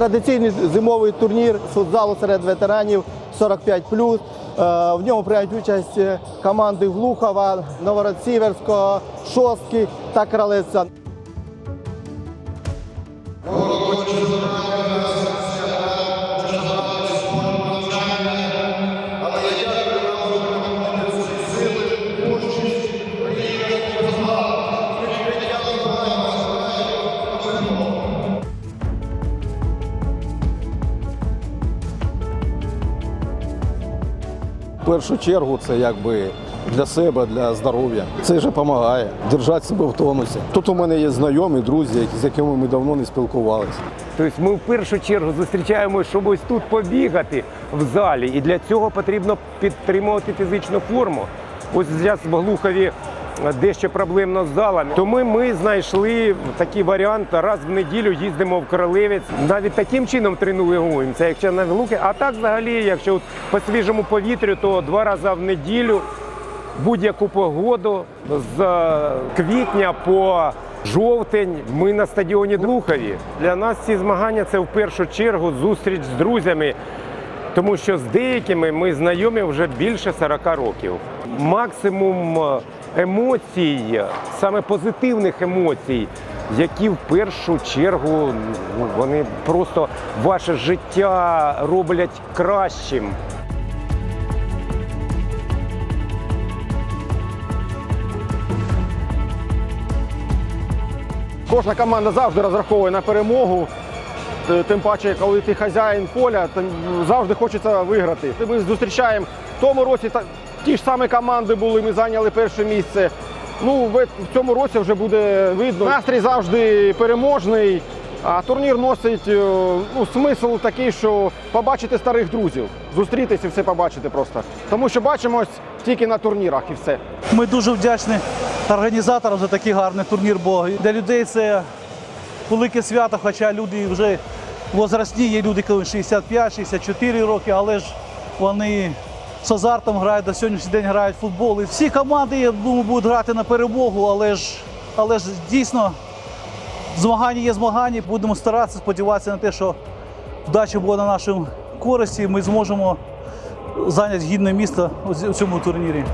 традиційний зимовий турнір футзалу серед ветеранів 45+. Е, В ньому приймають участь команди Глухова, Новгород-Сіверського, Шостки та Кралевця. В першу чергу це якби для себе, для здоров'я. Це вже допомагає держати себе в тонусі. Тут у мене є знайомі, друзі, з якими ми давно не спілкувалися. Тобто ми в першу чергу зустрічаємося, щоб ось тут побігати в залі. І для цього потрібно підтримувати фізичну форму. Ось зараз в Глухові дещо проблемно з залами. Тому ми знайшли такий варіант. Раз в неділю їздимо в Королевець. Навіть таким чином тренуємося, якщо на Глухи. А так взагалі, якщо по свіжому повітрю, то два рази в неділю будь-яку погоду з е, квітня по жовтень ми на стадіоні Глухові. Для нас ці змагання це в першу чергу зустріч з друзями, тому що з деякими ми знайомі вже більше 40 років. Максимум е, емоцій, саме позитивних емоцій, які в першу чергу ну, вони просто ваше життя роблять кращим. Кожна команда завжди розраховує на перемогу. Тим паче, коли ти хазяїн поля, завжди хочеться виграти. Ми зустрічаємо в тому році ті ж самі команди були, ми зайняли перше місце. Ну, в, в цьому році вже буде видно. Настрій завжди переможний, а турнір носить е, ну, смисл такий, що побачити старих друзів, зустрітися і все побачити просто. Тому що бачимось тільки на турнірах і все. Ми дуже вдячні організаторам за такий гарний турнір, бо для людей це велике свято, хоча люди вже возрастні, є люди, коли 65-64 роки, але ж вони з азартом грають, до сьогоднішній день грають футбол. І всі команди, я думаю, будуть грати на перемогу, але ж, але ж дійсно змагання є змагання. Будемо старатися, сподіватися на те, що вдача буде на нашому користі, і ми зможемо зайняти гідне місце у цьому турнірі.